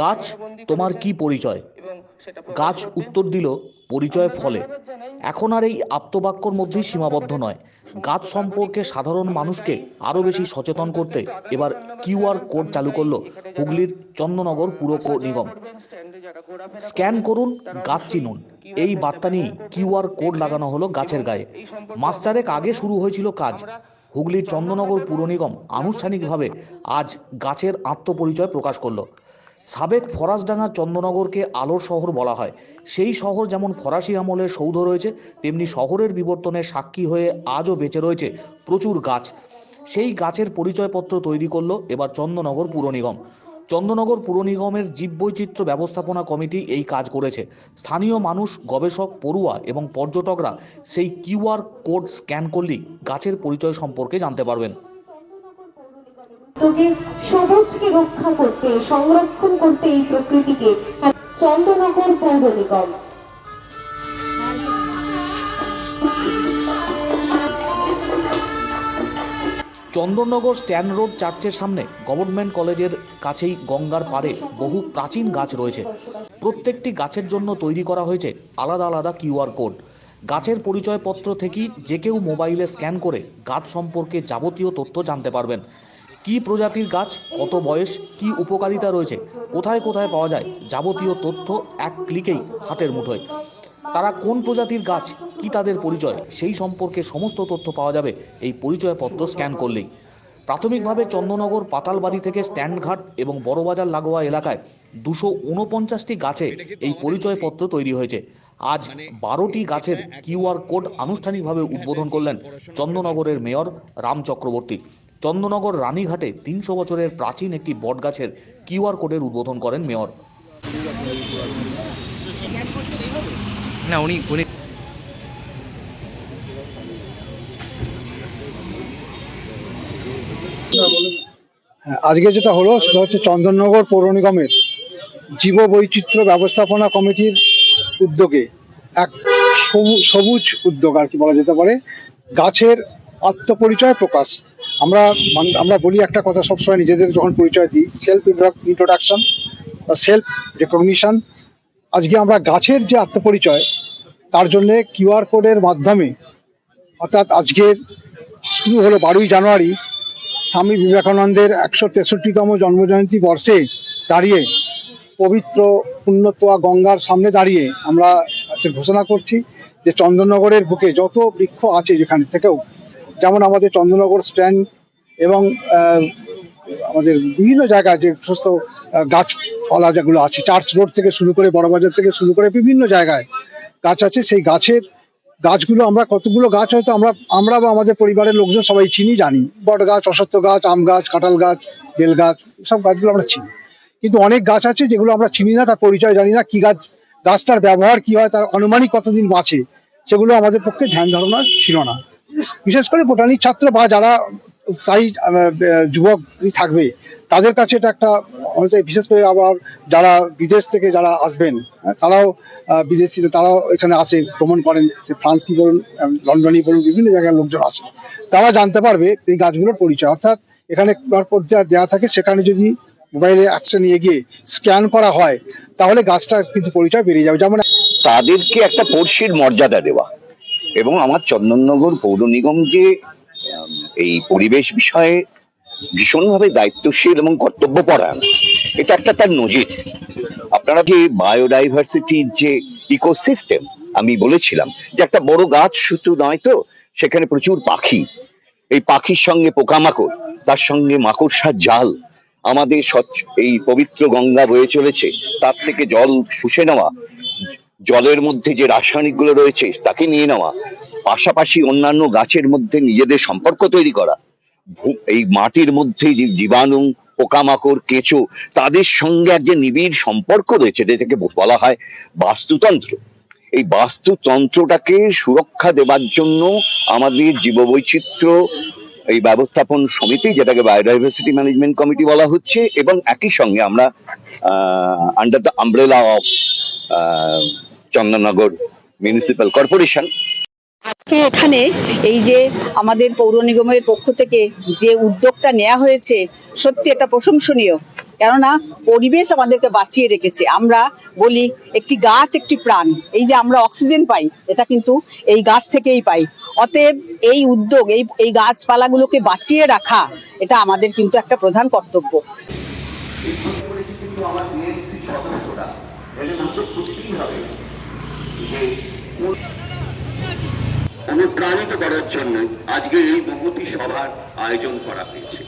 গাছ, তোমার কি পরিচয়? গাছ উত্তর দিল, পরিচয় ফলে। এখন আর এই আপ্তবাক্যর মধ্যেই সীমাবদ্ধ নয়। গাছ সম্পর্কে সাধারণ মানুষকে আরও বেশি সচেতন করতে এবার কিউআর কোড চালু করল হুগলির চন্দ্রনগর পুর নিগম। স্ক্যান করুন, গাছ চিনুন। এই বার্তা নিয়ে কিউআর কোড লাগানো হলো গাছের গায়ে। মাস চারেক আগে শুরু হয়েছিল কাজ। হুগলির চন্দ্রনগর পুর নিগম আনুষ্ঠানিকভাবে আজ গাছের আত্মপরিচয় প্রকাশ করল। সাবেক ফরাসডাঙ্গা চন্দ্রনগরকে আলোর শহর বলা হয়। সেই শহর যেমন ফরাসি আমলের সৌধ রয়েছে, তেমনি শহরের বিবর্তনের সাক্ষী হয়ে আজও বেঁচে রয়েছে প্রচুর গাছ। সেই গাছের পরিচয়পত্র তৈরি করল এবার চন্দ্রনগর পুর নিগম। চন্দ্রনগর পুর নিগমের জীববৈচিত্র্য ব্যবস্থাপনা কমিটি এই কাজ করেছে। স্থানীয় মানুষ, গবেষক, পড়ুয়া এবং পর্যটকরা সেই কিউআর কোড স্ক্যান করলেই গাছের পরিচয় সম্পর্কে জানতে পারবেন। উদ্যোগে সবুজকে রক্ষা করতে, সংরক্ষণ করতে এই প্রকৃতিকে চন্দ্রনগর পৌর নিগম। চন্দননগর স্ট্যান্ড রোড চার্চের সামনে গভর্নমেন্ট কলেজের কাছেই গঙ্গার পাড়ে বহু প্রাচীন গাছ রয়েছে। প্রত্যেকটি গাছের জন্য তৈরি করা হয়েছে আলাদা আলাদা কিউআর কোড। গাছের পরিচয়পত্র থেকেই যে কেউ মোবাইলে স্ক্যান করে গাছ সম্পর্কে যাবতীয় তথ্য জানতে পারবেন। কি প্রজাতির গাছ, কত বয়স, কি উপকারিতা রয়েছে, কোথায় কোথায় পাওয়া যায় যাবতীয় তথ্য এক ক্লিকেই হাতের মুঠোয়। তারা কোন প্রজাতির গাছ, কি তাদের পরিচয়, সেই সম্পর্কে সমস্ত তথ্য পাওয়া যাবে এই পরিচয়পত্র স্ক্যান করলেই। প্রাথমিকভাবে চন্দ্রনগর পাতালবাড়ি থেকে স্ট্যান্ডঘাট এবং বড়বাজার লাগোয়া এলাকায় দুশো উনপঞ্চাশটি গাছে এই পরিচয়পত্র তৈরি হয়েছে। আজ বারোটি গাছের কিউআর কোড আনুষ্ঠানিকভাবে উদ্বোধন করলেন চন্দ্রনগরের মেয়র রাম চক্রবর্তী। চন্দ্রনগর রানীঘাটে তিনশো বছরের প্রাচীন একটি বটগাছের কিউআর কোডের উদ্বোধন করেন মেয়র। না উনি উনি হ্যাঁ, আজকে যেটা হলো সেটা হচ্ছে চন্দননগর পৌর নিগমের জীব বৈচিত্র্য ব্যবস্থাপনা কমিটির উদ্যোগে এক সবুজ উদ্যোগ আর কি বলা যেতে পারে। গাছের আত্মপরিচয় প্রকাশ আমরা মান- আমরা বলি একটা কথা সবসময় নিজেদের যখন পরিচয় দিই সেলফ ইন্ট্রোডাকশন বা সেলফ রেকগনিশন আজকে আমরা গাছের যে আত্মপরিচয়, তার জন্যে কিউআর কোডের মাধ্যমে, অর্থাৎ আজকের শুরু হলো বারোই জানুয়ারি, স্বামী বিবেকানন্দের একশো তেষট্টিতম জন্মজয়ন্তী বর্ষে দাঁড়িয়ে, পবিত্র পুণ্যতোয়া গঙ্গার সামনে দাঁড়িয়ে আমরা ঘোষণা করছি যে চন্দননগরের বুকে যত বৃক্ষ আছে যেখানে থেকেও যেমন আমাদের চন্দ্রনগর স্ট্যান্ড এবং আমাদের বিভিন্ন জায়গায় যে সমস্ত গাছপালা যেগুলো আছে, চার্চ রোড থেকে শুরু করে বড়বাজার থেকে শুরু করে বিভিন্ন জায়গায় গাছ আছে। সেই গাছের গাছগুলো আমরা, কতগুলো গাছ হয়তো আমরা আমরা বা আমাদের পরিবারের লোকজন সবাই চিনি, জানি। বট গাছ অসত্য গাছ, আম গাছ, কাঁঠাল গাছ, বেল গাছ, সব গাছগুলো আমরা চিনি। কিন্তু অনেক গাছ আছে যেগুলো আমরা চিনি না, তার পরিচয় জানি না, কি গাছ, গাছটার ব্যবহার কি হয়, তার আনুমানিক কতদিন বাঁচে, সেগুলো আমাদের পক্ষে ধ্যান ধারণা ছিল না। বিশেষ করে বোটানিক ছাত্র বা যারা স্থায়ী যুবক থাকবে তাদের কাছে এটা একটা বিশেষ করে আবার যারা বিদেশ থেকে যারা আসবেন হ্যাঁ, তারাও বিদেশি তারাও এখানে আসে ভ্রমণ করেন ফ্রান্সই বলুন লন্ডনই বলুন বিভিন্ন জায়গার লোকজন আসে। তারা জানতে পারবে এই গাছগুলোর পরিচয়। অর্থাৎ এখানে যা দেওয়া থাকে সেখানে যদি মোবাইলে অ্যাকশন নিয়ে গিয়ে স্ক্যান করা হয় তাহলে গাছটার কিন্তু পরিচয় বেরিয়ে যাবে। যেমন তাদেরকে একটা পড়শির মর্যাদা দেওয়া। এবং আমার চন্দননগর পৌর নিগমকে এই পরিবেশ বিষয়ে ভীষণভাবে দায়িত্বশীল এবং কর্তব্য কর্তব্যপরায়ণ। এটা একটা তার নজির। আপনারা কি বায়োডাইভার্সিটির যে ইকোসিস্টেম, আমি বলেছিলাম যে একটা বড় গাছ শুধু নয় তো, সেখানে প্রচুর পাখি। এই পাখির সঙ্গে পোকামাকড়, তার সঙ্গে মাকড়সার জাল। আমাদের স্বচ্ছ, এই পবিত্র গঙ্গা বয়ে চলেছে, তার থেকে জল শুষে নেওয়া জলের মধ্যে যে রাসায়নিকগুলো রয়েছে তাকে নিয়ে নেওয়া, পাশাপাশি অন্যান্য গাছের মধ্যে নিজেদের সম্পর্ক তৈরি করা এই মাটির মধ্যে যে জীবাণু, পোকামাকড়, কেঁচো, তাদের সঙ্গে এক যে নিবিড় সম্পর্ক রয়েছে যেটাকে বলা হয় বাস্তুতন্ত্র। এই বাস্তুতন্ত্রটাকে সুরক্ষা দেবার জন্য আমাদের জীববৈচিত্র্য, এই ব্যবস্থাপন সমিতি, যেটাকে বায়োডাইভার্সিটি ম্যানেজমেন্ট কমিটি বলা হচ্ছে, এবং একই সঙ্গে আমরা under the umbrella of Chandannagar municipal corporation আজকে এখানে এই যে আমাদের পৌর নিগমের পক্ষ থেকে যে উদ্যোগটা নেওয়া হয়েছে, সত্যি এটা প্রশংসনীয়। কেননা পরিবেশ আমাদেরকে বাঁচিয়ে রেখেছে। আমরা বলি, একটি গাছ, একটি প্রাণ। এই যে আমরা অক্সিজেন পাই, এটা কিন্তু এই গাছ থেকেই পাই। অতএব এই উদ্যোগ, এই এই গাছপালাগুলোকে বাঁচিয়ে রাখা, এটা আমাদের কিন্তু একটা প্রধান কর্তব্য। অনুপ্রাণিত করার জন্য আজকে এই মহতি সভার আয়োজন করা হয়েছে।